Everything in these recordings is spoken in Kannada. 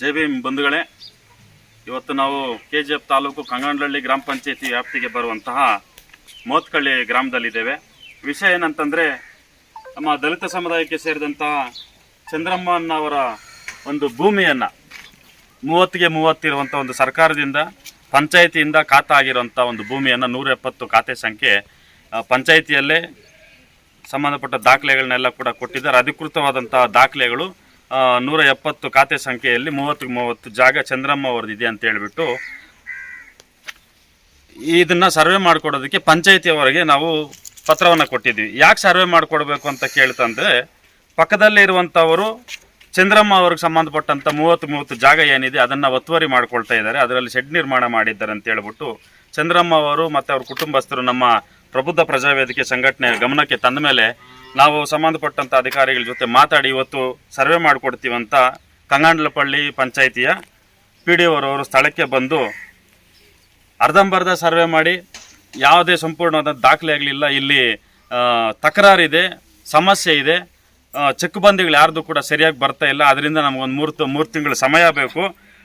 ಜೈ ಭೀಮ್ ಬಂಧುಗಳೇ, ಇವತ್ತು ನಾವು K G F taluk Kanganahalli ಗ್ರಾಮ ಪಂಚಾಯತಿ ವ್ಯಾಪ್ತಿಗೆ ಬರುವಂತಹ ಮೋತ್ಕಳ್ಳಿ ಗ್ರಾಮದಲ್ಲಿದ್ದೇವೆ. ವಿಷಯ ಏನಂತಂದರೆ, ನಮ್ಮ ದಲಿತ ಸಮುದಾಯಕ್ಕೆ ಸೇರಿದಂತಹ ಚಂದ್ರಮ್ಮನವರ ಒಂದು ಭೂಮಿಯನ್ನು, ಮೂವತ್ತಿಗೆ ಮೂವತ್ತಿರುವಂಥ ಒಂದು ಸರ್ಕಾರದಿಂದ, ಪಂಚಾಯಿತಿಯಿಂದ ಖಾತಾ ಆಗಿರುವಂಥ ಒಂದು ಭೂಮಿಯನ್ನು ನೂರ ಎಪ್ಪತ್ತು ಖಾತೆ ಸಂಖ್ಯೆ ಪಂಚಾಯಿತಿಯಲ್ಲೇ ಸಂಬಂಧಪಟ್ಟ ದಾಖಲೆಗಳನ್ನೆಲ್ಲ ಕೂಡ ಕೊಟ್ಟಿದ್ದಾರೆ. ಅಧಿಕೃತವಾದಂಥ ದಾಖಲೆಗಳು ನೂರ ಎಪ್ಪತ್ತು ಖಾತೆ ಸಂಖ್ಯೆಯಲ್ಲಿ ಮೂವತ್ತು ಮೂವತ್ತು ಜಾಗ ಚಂದ್ರಮ್ಮ ಅವ್ರದ್ದಿದೆ ಅಂತ ಹೇಳಿಬಿಟ್ಟು ಇದನ್ನು ಸರ್ವೆ ಮಾಡಿಕೊಡೋದಕ್ಕೆ ಪಂಚಾಯಿತಿಯವರಿಗೆ ನಾವು ಪತ್ರವನ್ನು ಕೊಟ್ಟಿದ್ವಿ. ಯಾಕೆ ಸರ್ವೆ ಮಾಡಿಕೊಡ್ಬೇಕು ಅಂತ ಕೇಳ್ತಂದ್ರೆ, ಪಕ್ಕದಲ್ಲೇ ಇರುವಂಥವರು ಚಂದ್ರಮ್ಮ ಅವ್ರಿಗೆ ಸಂಬಂಧಪಟ್ಟಂಥ ಮೂವತ್ತು ಮೂವತ್ತು ಜಾಗ ಏನಿದೆ ಅದನ್ನು ಒತ್ತುವರಿ ಮಾಡ್ಕೊಳ್ತಾ ಇದ್ದಾರೆ. ಅದರಲ್ಲಿ ಶೆಡ್ ನಿರ್ಮಾಣ ಮಾಡಿದ್ದಾರೆ ಅಂತ ಹೇಳ್ಬಿಟ್ಟು ಚಂದ್ರಮ್ಮ ಅವರು ಮತ್ತು ಅವ್ರ ಕುಟುಂಬಸ್ಥರು ನಮ್ಮ ಪ್ರಬುದ್ಧ ಪ್ರಜಾವೇದಿಕೆ ಸಂಘಟನೆ ಗಮನಕ್ಕೆ ತಂದ ಮೇಲೆ ನಾವು ಸಂಬಂಧಪಟ್ಟಂಥ ಅಧಿಕಾರಿಗಳ ಜೊತೆ ಮಾತಾಡಿ ಇವತ್ತು ಸರ್ವೆ ಮಾಡಿಕೊಡ್ತೀವಂತ ಕಂಗಾಂಡ್ಲಪಳ್ಳಿ ಪಂಚಾಯಿತಿಯ ಪಿ ಡಿ ಅವರವರು ಸ್ಥಳಕ್ಕೆ ಬಂದು ಅರ್ಧಂಬರ್ಧ ಸರ್ವೆ ಮಾಡಿ ಯಾವುದೇ ಸಂಪೂರ್ಣವಾದ ದಾಖಲೆ ಆಗಲಿಲ್ಲ. ಇಲ್ಲಿ ತಕರಾರಿದೆ, ಸಮಸ್ಯೆ ಇದೆ. ಚೆಕ್ ಬಂದಿಗಳು ಯಾರ್ದು ಕೂಡ ಸರಿಯಾಗಿ ಬರ್ತಾ ಇಲ್ಲ. ಅದರಿಂದ ನಮಗೊಂದು ಮೂರು ಮೂರು ತಿಂಗಳು ಸಮಯ ಬೇಕು.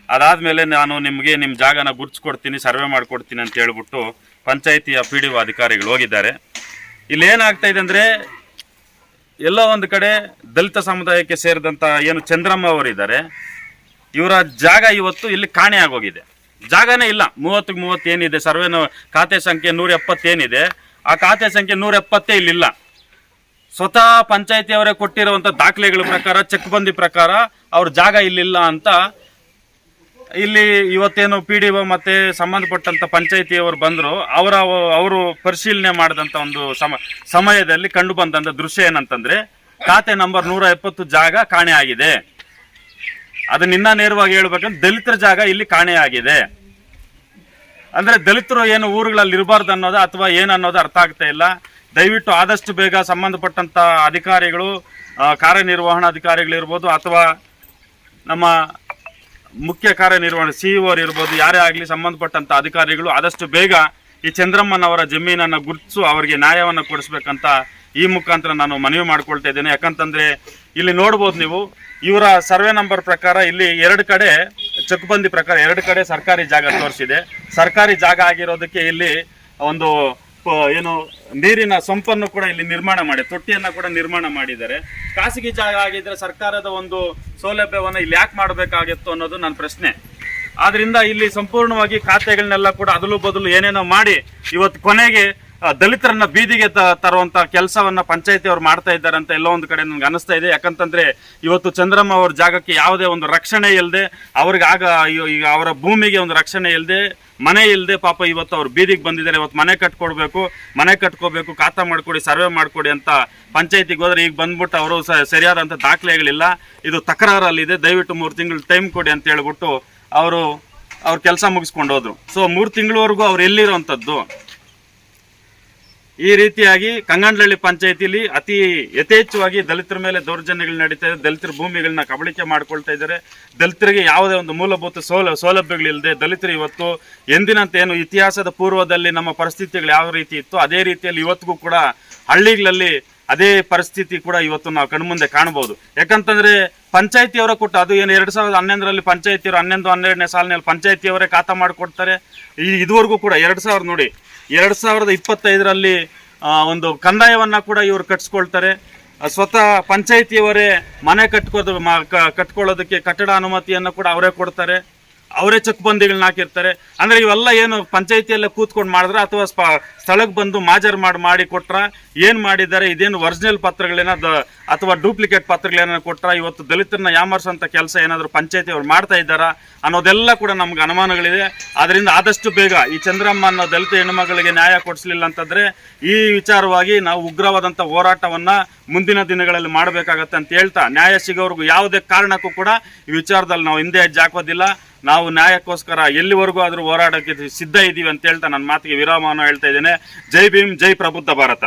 ಅದಾದಮೇಲೆ ನಾನು ನಿಮಗೆ ನಿಮ್ಮ ಜಾಗನ ಗುರ್ಚ್ಕೊಡ್ತೀನಿ ಸರ್ವೆ ಮಾಡಿಕೊಡ್ತೀನಿ ಅಂತ ಹೇಳ್ಬಿಟ್ಟು ಪಂಚಾಯಿತಿಯ ಪಿ ಡಿ ಒ ಅಧಿಕಾರಿಗಳು ಹೋಗಿದ್ದಾರೆ. ಇಲ್ಲಿ ಏನಾಗ್ತಾ ಇದೆ ಅಂದರೆ ಎಲ್ಲ ಒಂದು ಕಡೆ ದಲಿತ ಸಮುದಾಯಕ್ಕೆ ಸೇರಿದಂಥ ಏನು ಚಂದ್ರಮ್ಮ ಅವರಿದ್ದಾರೆ. ಇವರ ಜಾಗ ಇವತ್ತು ಇಲ್ಲಿ ಕಾಣೆ ಆಗೋಗಿದೆ. ಜಾಗನೇ ಇಲ್ಲ. ಮೂವತ್ತಿಗೆ ಮೂವತ್ತು ಏನಿದೆ? ಸರ್ವೆನ ಖಾತೆ ಸಂಖ್ಯೆ ನೂರ ಎಪ್ಪತ್ತೇನಿದೆ ಆ ಖಾತೆ ಸಂಖ್ಯೆ ನೂರ ಎಪ್ಪತ್ತೇ ಇಲ್ಲಿಲ್ಲ. ಸ್ವತಃ ಪಂಚಾಯಿತಿಯವರೇ ಕೊಟ್ಟಿರುವಂಥ ದಾಖಲೆಗಳ ಪ್ರಕಾರ ಚೆಕ್ ಬಂದಿ ಪ್ರಕಾರ ಅವ್ರ ಜಾಗ ಇಲ್ಲಿಲ್ಲ ಅಂತ ಇಲ್ಲಿ ಇವತ್ತೇನು ಪಿ ಡಿ ಒ ಮತ್ತೆ ಸಂಬಂಧಪಟ್ಟಂತ ಪಂಚಾಯಿತಿಯವರು ಬಂದರು, ಅವರ ಅವರು ಪರಿಶೀಲನೆ ಮಾಡಿದಂಥ ಒಂದು ಸಮ, ಸಮಯದಲ್ಲಿ ಕಂಡು ಬಂದಂಥ ದೃಶ್ಯ ಏನಂತಂದ್ರೆ, ಖಾತೆ ನಂಬರ್ ನೂರ ಎಪ್ಪತ್ತು ಜಾಗ ಕಾಣೆ ಆಗಿದೆ. ಅದನ್ನ ಇನ್ನ ನೇರವಾಗಿ ಹೇಳ್ಬೇಕಂದ್ರೆ ದಲಿತರ ಜಾಗ ಇಲ್ಲಿ ಕಾಣೆಯಾಗಿದೆ ಅಂದ್ರೆ ದಲಿತರು ಏನು ಊರುಗಳಲ್ಲಿ ಇರಬಾರ್ದು ಅನ್ನೋದು ಅಥವಾ ಏನನ್ನೋದು ಅರ್ಥ ಆಗ್ತಾ ಇಲ್ಲ. ದಯವಿಟ್ಟು ಆದಷ್ಟು ಬೇಗ ಸಂಬಂಧಪಟ್ಟಂತ ಅಧಿಕಾರಿಗಳು ಕಾರ್ಯನಿರ್ವಹಣಾಧಿಕಾರಿಗಳಿರ್ಬೋದು ಅಥವಾ ನಮ್ಮ ಮುಖ್ಯ ಕಾರ್ಯನಿರ್ವಹಣೆ ಸಿ ಅವರು ಇರ್ಬೋದು, ಯಾರೇ ಆಗಲಿ ಸಂಬಂಧಪಟ್ಟಂತ ಅಧಿಕಾರಿಗಳು ಆದಷ್ಟು ಬೇಗ ಈ ಚಂದ್ರಮ್ಮನವರ ಜಮೀನನ್ನು ಗುರುತಿಸು ಅವರಿಗೆ ನ್ಯಾಯವನ್ನು ಕೊಡಿಸ್ಬೇಕಂತ ಈ ಮುಖಾಂತರ ನಾನು ಮನವಿ ಮಾಡ್ಕೊಳ್ತಾ ಇದ್ದೇನೆ. ಯಾಕಂತಂದ್ರೆ ಇಲ್ಲಿ ನೋಡ್ಬೋದು ನೀವು, ಇವರ ಸರ್ವೆ ನಂಬರ್ ಪ್ರಕಾರ ಇಲ್ಲಿ ಎರಡು ಕಡೆ ಚಕ್ಬಂದಿ ಪ್ರಕಾರ ಎರಡು ಕಡೆ ಸರ್ಕಾರಿ ಜಾಗ ತೋರಿಸಿದೆ. ಸರ್ಕಾರಿ ಜಾಗ ಆಗಿರೋದಕ್ಕೆ ಇಲ್ಲಿ ಒಂದು ಏನು, ನೀರಿನ ಸಂಪನ್ನು ಕೂಡ ಇಲ್ಲಿ ನಿರ್ಮಾಣ ಮಾಡಿ, ತೊಟ್ಟಿಯನ್ನು ಕೂಡ ನಿರ್ಮಾಣ ಮಾಡಿದ್ದಾರೆ. ಖಾಸಗಿ ಜಾಗ ಆಗಿದ್ರೆ ಸರ್ಕಾರದ ಒಂದು ಸೌಲಭ್ಯವನ್ನು ಇಲ್ಲಿ ಯಾಕೆ ಮಾಡಬೇಕಾಗಿತ್ತು ಅನ್ನೋದು ನನ್ನ ಪ್ರಶ್ನೆ. ಆದ್ರಿಂದ ಇಲ್ಲಿ ಸಂಪೂರ್ಣವಾಗಿ ಖಾತೆಗಳನ್ನೆಲ್ಲ ಕೂಡ ಅದಲು ಬದಲು ಏನೇನೋ ಮಾಡಿ ಇವತ್ತು ಕೊನೆಗೆ ದಲಿತರನ್ನ ಬೀದಿಗೆ ತರುವಂತ ಕೆಲಸವನ್ನ ಪಂಚಾಯತಿ ಅವ್ರು ಮಾಡ್ತಾ ಇದ್ದಾರೆ ಅಂತ ಎಲ್ಲೋ ಒಂದು ಕಡೆ ನನ್ಗೆ ಅನಿಸ್ತಾ ಇದೆ. ಯಾಕಂತಂದ್ರೆ ಇವತ್ತು ಚಂದ್ರಮ್ಮ ಅವ್ರ ಜಾಗಕ್ಕೆ ಯಾವುದೇ ಒಂದು ರಕ್ಷಣೆ ಇಲ್ಲದೆ ಅವ್ರಿಗೆ ಆಗ ಈಗ ಅವರ ಭೂಮಿಗೆ ಒಂದು ರಕ್ಷಣೆ ಇಲ್ಲದೆ ಮನೆ ಇಲ್ಲದೆ ಪಾಪ ಇವತ್ತು ಅವ್ರು ಬೀದಿಗೆ ಬಂದಿದ್ದಾರೆ. ಇವತ್ತು ಮನೆ ಕಟ್ಕೊಡ್ಬೇಕು, ಮನೆ ಕಟ್ಕೋಬೇಕು, ಖಾತಾ ಮಾಡ್ಕೊಡಿ, ಸರ್ವೆ ಮಾಡ್ಕೊಡಿ ಅಂತ ಪಂಚಾಯತಿಗೆ ಹೋದ್ರೆ ಈಗ ಬಂದ್ಬಿಟ್ಟು ಅವರು ಸರಿಯಾದಂಥ ದಾಖಲೆಗಳಿಲ್ಲ. ಇದು ತಕರಾರಲ್ಲಿದೆ. ದಯವಿಟ್ಟು ಮೂರು ತಿಂಗಳು ಟೈಮ್ ಕೊಡಿ ಅಂತ ಹೇಳ್ಬಿಟ್ಟು ಅವರು, ಅವ್ರ ಕೆಲಸ ಮುಗಿಸ್ಕೊಂಡು ಹೋದ್ರು. ಸೊ ಮೂರು ತಿಂಗಳವರೆಗೂ ಅವ್ರು ಎಲ್ಲಿರುವಂಥದ್ದು ಈ ರೀತಿಯಾಗಿ ಕಂಗಂಡಳ್ಳಿ ಪಂಚಾಯತಿಲಿ ಅತಿ ಯಥೇಚ್ಛವಾಗಿ ದಲಿತರ ಮೇಲೆ ದೌರ್ಜನ್ಯಗಳು ನಡೀತಾ ಇದೆ. ದಲಿತರ ಭೂಮಿಗಳನ್ನ ಕಬಳಿಕೆ ಮಾಡ್ಕೊಳ್ತಾ ಇದ್ದಾರೆ. ದಲಿತರಿಗೆ ಯಾವುದೇ ಒಂದು ಮೂಲಭೂತ ಸೌಲ, ಸೌಲಭ್ಯಗಳಿಲ್ಲದೆ ದಲಿತರು ಇವತ್ತು ಎಂದಿನಂತೆ ಏನು ಇತಿಹಾಸದ ಪೂರ್ವದಲ್ಲಿ ನಮ್ಮ ಪರಿಸ್ಥಿತಿಗಳು ಯಾವ ರೀತಿ ಇತ್ತು ಅದೇ ರೀತಿಯಲ್ಲಿ ಇವತ್ತಿಗೂ ಕೂಡ ಹಳ್ಳಿಗಳಲ್ಲಿ ಅದೇ ಪರಿಸ್ಥಿತಿ ಕೂಡ ಇವತ್ತು ನಾವು ಕಣ್ಮುಂದೆ ಕಾಣಬಹುದು. ಯಾಕಂತಂದ್ರೆ ಪಂಚಾಯತಿಯವರ ಕೊಟ್ಟ ಅದು ಏನು ಎರಡು ಸಾವಿರದ ಹನ್ನೊಂದರಲ್ಲಿ ಪಂಚಾಯತಿಯವರು ಹನ್ನೊಂದು, ಹನ್ನೆರಡನೇ ಸಾಲಿನಲ್ಲಿ ಪಂಚಾಯತಿಯವರೇ ಖಾತಾ ಮಾಡಿಕೊಡ್ತಾರೆ. ಈ ಇದುವರೆಗೂ ಕೂಡ ಎರಡ್ ಸಾವಿರ ನೋಡಿ, ಎರಡು ಸಾವಿರದ ಇಪ್ಪತ್ತೈದರಲ್ಲಿ ಒಂದು ಕಂದಾಯವನ್ನ ಕೂಡ ಇವರು ಕಟ್ಟಿಸ್ಕೊಳ್ತಾರೆ ಸ್ವತಃ ಪಂಚಾಯತಿಯವರೇ ಮನೆ ಕಟ್ಕೋದು ಕಟ್ಕೊಳ್ಳೋದಕ್ಕೆ ಕಟ್ಟಡ ಅನುಮತಿಯನ್ನು ಕೂಡ ಅವರೇ ಕೊಡ್ತಾರೆ. ಅವರೇ ಚಕ್ ಬಂದಿಗಳನ್ನ ಹಾಕಿರ್ತಾರೆ. ಅಂದ್ರೆ ಇವೆಲ್ಲ ಏನು ಪಂಚಾಯಿತಿಯಲ್ಲೇ ಕೂತ್ಕೊಂಡು ಮಾಡಿದ್ರ ಅಥವಾ ಸ್ಥಳಕ್ಕೆ ಬಂದು ಮಾಜರ್ ಮಾಡಿ ಮಾಡಿ ಕೊಟ್ರ ಏನ್ ಮಾಡಿದ್ದಾರೆ? ಇದೇನು ಒರಿಜಿನಲ್ ಪತ್ರಗಳೇನ? ಅಥವಾ ಡೂಪ್ಲಿಕೇಟ್ ಪತ್ರಗಳೇನ ಕೊಟ್ರ? ಇವತ್ತು ದಲಿತರನ್ನ ಯಾಮರ್ಸಂತ ಕೆಲಸ ಏನಾದ್ರು ಪಂಚಾಯತಿ ಅವ್ರು ಮಾಡ್ತಾ ಇದ್ದಾರಾ? ಅನ್ನೋದೆಲ್ಲ ಕೂಡ ನಮ್ಗೆ ಅನುಮಾನಗಳಿದೆ. ಅದರಿಂದ ಆದಷ್ಟು ಬೇಗ ಈ ಚಂದ್ರಮ್ಮ ಅನ್ನೋ ದಲಿತ ಹೆಣ್ಣುಮಗಳಿಗೆ ನ್ಯಾಯ ಕೊಡಿಸ್ಲಿಲ್ಲ ಅಂತಂದ್ರೆ ಈ ವಿಚಾರವಾಗಿ ನಾವು ಉಗ್ರವಾದಂಥ ಹೋರಾಟವನ್ನ ಮುಂದಿನ ದಿನಗಳಲ್ಲಿ ಮಾಡಬೇಕಾಗತ್ತೆ ಅಂತ ಹೇಳ್ತಾ ನ್ಯಾಯ ಸಿಗೋವರೆಗೂ ಯಾವುದೇ ಕಾರಣಕ್ಕೂ ಕೂಡ ಈ ವಿಚಾರದಲ್ಲಿ ನಾವು ಹಿಂದೆ ಹೆಜ್ಜೆ ಹಾಕೋದಿಲ್ಲ. ನಾವು ನ್ಯಾಯಕ್ಕೋಸ್ಕರ ಎಲ್ಲಿವರೆಗೂ ಆದರೂ ಹೋರಾಡೋಕ್ಕೆ ಸಿದ್ಧ ಇದ್ದೀವಿ ಅಂತ ಹೇಳ್ತಾ ನನ್ನ ಮಾತಿಗೆ ವಿರಾಮವನ್ನು ಹೇಳ್ತಾ ಇದ್ದೇನೆ. ಜೈ ಭೀಮ್, ಜೈ ಪ್ರಬುದ್ಧ ಭಾರತ.